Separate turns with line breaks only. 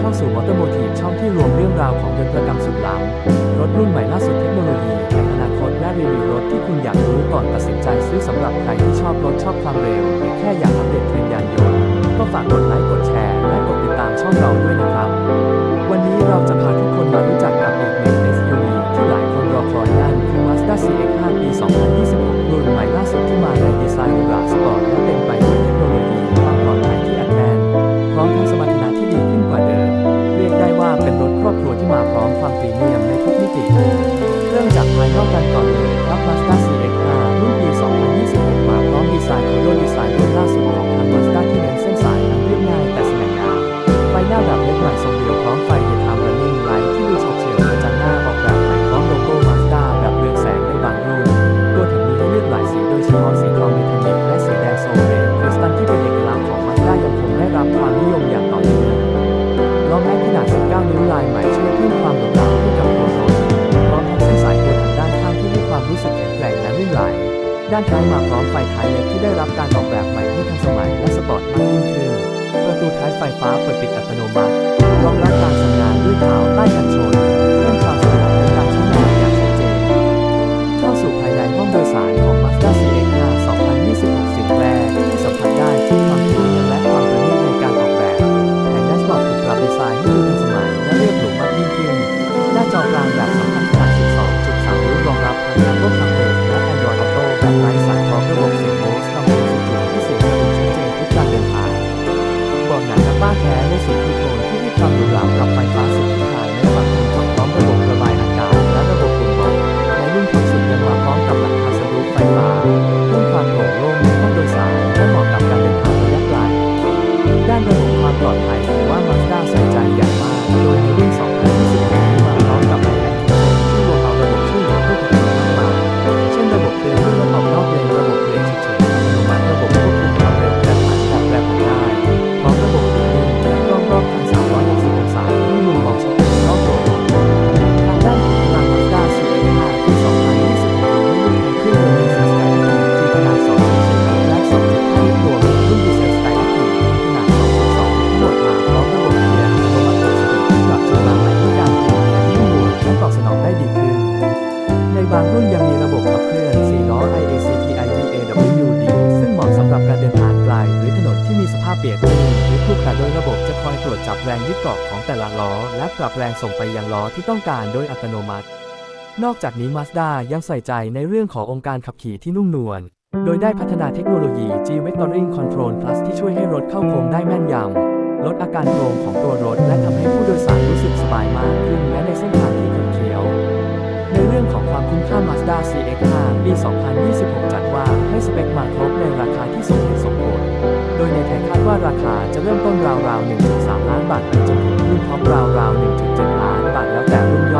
เข้าสู่มอเตอร์โมทีฟช่องที่รวมเรื่องราวของยนต์ประกรมสุดล้ำรถรุ่นใหม่ล่าสุดเทคโนโลยีในอนาคตและรีวิวรถที่คุณอยากรู้ก่อนตัดสินใจซื้อสำหรับใครที่ชอบรถชอบความเร็วหรือแค่อยากอัปเดตเทรนด์ยานยนต์ก็ฝากกดไลค์กดแชร์และกดติดตามช่องเราด้วยนะานท้ายมาพร้อมไฟท้ายเล็กที่ได้รับการออกแบบใหม่ให้ทันสมัยและสปอร์ตมากยิ่งขึ้น ประตูท้ายไฟฟ้าเปิดปิดอัตโนมัติ รองรับการสั่งงานด้วยเท้าใต้ จับแรงยึดเกาะของแต่ละล้อ และปรับแรงส่งไปยังล้อที่ต้องการโดยอัตโนมัติ นอกจากนี้ Mazda ยังใส่ใจในเรื่องขององค์การขับขี่ที่นุ่มนวล โดยได้พัฒนาเทคโนโลยี G Vectoring Control Plus ที่ช่วยให้รถเข้าโค้งได้แม่นยำ ลดอาการโค้งของตัวรถ และทำให้ผู้โดยสารรู้สึกสบายมากขึ้นแม้ในเส้นทางที่คดเคี้ยว ในเรื่องของความคุ้มค่า Mazda CX-5 ปี 2026 จัดว่า ให้สเปคมาครบในราคาที่สมเหตุสมผล โดยในไทยคาดว่าราคาจะเริ่มต้นราวๆ1-3 ล้านบาทไปจนถึงรุ่นพร้อมราวๆ1-7 ล้านบาทแล้วแต่รุ่นย่อย